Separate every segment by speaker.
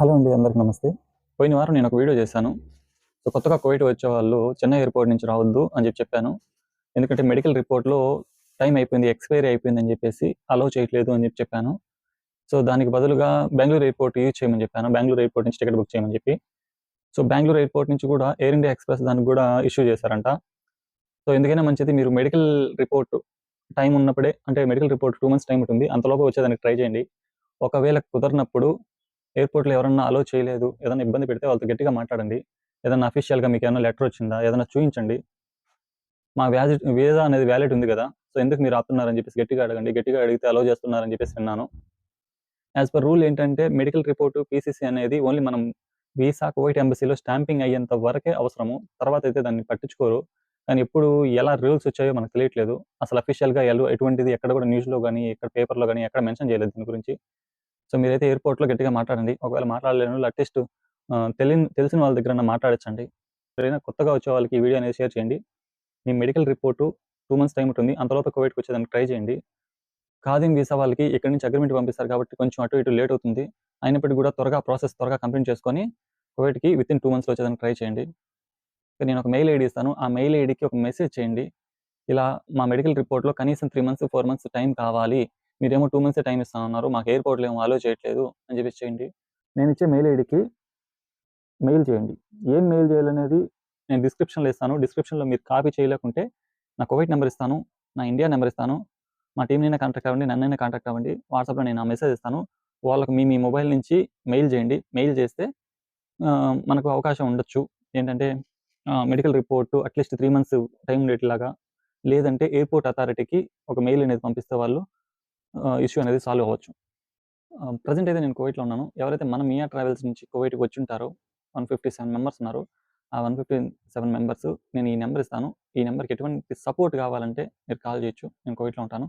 Speaker 1: Hello అండి అందరికి నమస్తే. పోయిన వారం నేను ఒక వీడియో చేశాను. సో కొత్తగా కోవిడ్ వచ్చే వాళ్ళు చెన్నై ఎయిర్పోర్ట్ నుంచి రావద్దు అని చెప్పి చెప్పాను. ఎందుకంటే మెడికల్ రిపోర్ట్లో టైం అయిపోయింది ఎక్స్పైరీ అయిపోయింది అని చెప్పేసి అలౌ చేయట్లేదు అని చెప్పి చెప్పాను. సో దానికి బదులుగా బెంగళూరు ఎయిర్పోర్ట్ యూజ్ చేయమని చెప్పాను. బెంగళూరు ఎయిర్పోర్ట్ నుంచి టికెట్ బుక్ చేయమని చెప్పి. సో బెంగళూరు ఎయిర్పోర్ట్ నుంచి కూడా ఎయిర్ ఇండియా ఎక్స్ప్రెస్ దానికి కూడా ఇష్యూ చేశారంట. సో ఎందుకైనా మంచిది మీరు మెడికల్ రిపోర్ట్ టైం ఉన్నప్పుడే అంటే medical report two months time ఉంటుంది అంతలోపు వచ్చేదానికి ట్రై చేయండి. ఒకవేళ కుదరినప్పుడు ఎయిర్పోర్ట్లో ఎవరన్నా అలో చేయలేదు ఏదైనా ఇబ్బంది పెడితే వాళ్ళతో గట్టిగా మాట్లాడండి. ఏదైనా అఫీషియల్గా మీకు ఏమైనా లెటర్ వచ్చిందా ఏదైనా చూపించండి మా వ్యాజి వీసా అనేది వ్యాలిడ్ ఉంది కదా సో ఎందుకు మీరు ఆపుతున్నారని చెప్పేసి గట్టిగా అడగండి గట్టిగా అడిగితే అలో చేస్తున్నారని చెప్పేసి విన్నాను. యాజ్ పర్ రూల్ ఏంటంటే మెడికల్ రిపోర్టు పీసీసీ అనేది ఓన్లీ మనం వీసా కువైట్ ఎంబసీలో స్టాంపింగ్ అయ్యేంత వరకే అవసరము. తర్వాత అయితే దాన్ని పట్టించుకోరు. కానీ ఎప్పుడు ఎలా రూల్స్ వచ్చాయో మనకు తెలియట్లేదు. అసలు అఫీషియల్గా ఎలా ఎటువంటిది ఎక్కడ కూడా న్యూస్లో కానీ ఎక్కడ పేపర్లో కానీ ఎక్కడ మెన్షన్ చేయలేదు దీని గురించి. సో మీరైతే ఎయిర్పోర్ట్లో గట్టిగా మాట్లాడండి. ఒకవేళ మాట్లాడలేను అట్లీస్ట్ తెలియని తెలిసిన వాళ్ళ దగ్గర మాట్లాడచ్చండి. ఎవరైనా కొత్తగా వచ్చే వాళ్ళకి ఈ వీడియో అనేది షేర్ చేయండి. మీ medical report two months time ఉంటుంది. అంతలోపు కోవిడ్కి వచ్చేదానికి ట్రై చేయండి. ఖాదీం వీసా వాళ్ళకి ఇక్కడి నుంచి అగ్రిమెంట్ పంపిస్తారు కాబట్టి కొంచెం అటు ఇటు లేట్ అవుతుంది. అయినప్పటికీ కూడా త్వరగా ప్రాసెస్ త్వరగా కంప్లీట్ చేసుకొని కోవిడ్కి విత్ ఇన్ టూ మంత్స్లో వచ్చేదానికి ట్రై చేయండి. ఇక నేను ఒక మెయిల్ ఐడి ఇస్తాను. ఆ మెయిల్ ఐడికి ఒక మెసేజ్ చేయండి. ఇలా మా మెడికల్ రిపోర్ట్లో కనీసం three months four months time కావాలి. మీరేమో టూ మంత్స్ టైం ఇస్తా ఉన్నారు మాకు ఎయిర్పోర్ట్లో ఏమో అలో చేయట్లేదు అని చెప్పేసి చేయండి. నేను ఇచ్చే మెయిల్ ఐడికి మెయిల్ చేయండి. ఏం మెయిల్ చేయాలనేది నేను డిస్క్రిప్షన్లో ఇస్తాను. డిస్క్రిప్షన్లో మీరు కాపీ చేయలేకుంటే నా కోవిడ్ నెంబర్ ఇస్తాను నా ఇండియా నెంబర్ ఇస్తాను మా టీంనైనా కాంటాక్ట్ అవ్వండి నన్నైనా కాంటాక్ట్ అవ్వండి వాట్సాప్లో నేను ఆ మెసేజ్ ఇస్తాను. వాళ్ళకు మీ మీ మొబైల్ నుంచి మెయిల్ చేయండి. మెయిల్ చేస్తే మనకు అవకాశం ఉండొచ్చు. ఏంటంటే medical report at least three months time ఉండేట్లాగా లేదంటే ఎయిర్పోర్ట్ అథారిటీకి ఒక మెయిల్ అనేది పంపిస్తే వాళ్ళు ఇష్యూ అనేది సాల్వ్ అవ్వచ్చు. ప్రజెంట్ అయితే నేను కోవిట్లో ఉన్నాను. ఎవరైతే మన మియా ట్రావెల్స్ నుంచి కోవిడ్కి వచ్చి ఉంటారో వన్ ఫిఫ్టీ సెవెన్ మెంబర్స్ ఉన్నారు. ఆ వన్ ఫిఫ్టీ సెవెన్ మెంబర్స్ నేను ఈ నెంబర్ ఇస్తాను. ఈ నెంబర్కి ఎటువంటి సపోర్ట్ కావాలంటే మీరు కాల్ చేయొచ్చు. నేను కోవిడ్లో ఉంటాను.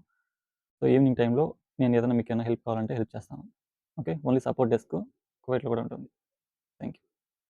Speaker 1: సో ఈవినింగ్ టైంలో నేను ఏదైనా మీకు ఏమైనా హెల్ప్ కావాలంటే హెల్ప్ చేస్తాను. ఓకే? ఓన్లీ సపోర్ట్ డెస్క్ కోవిడ్లో కూడా ఉంటుంది.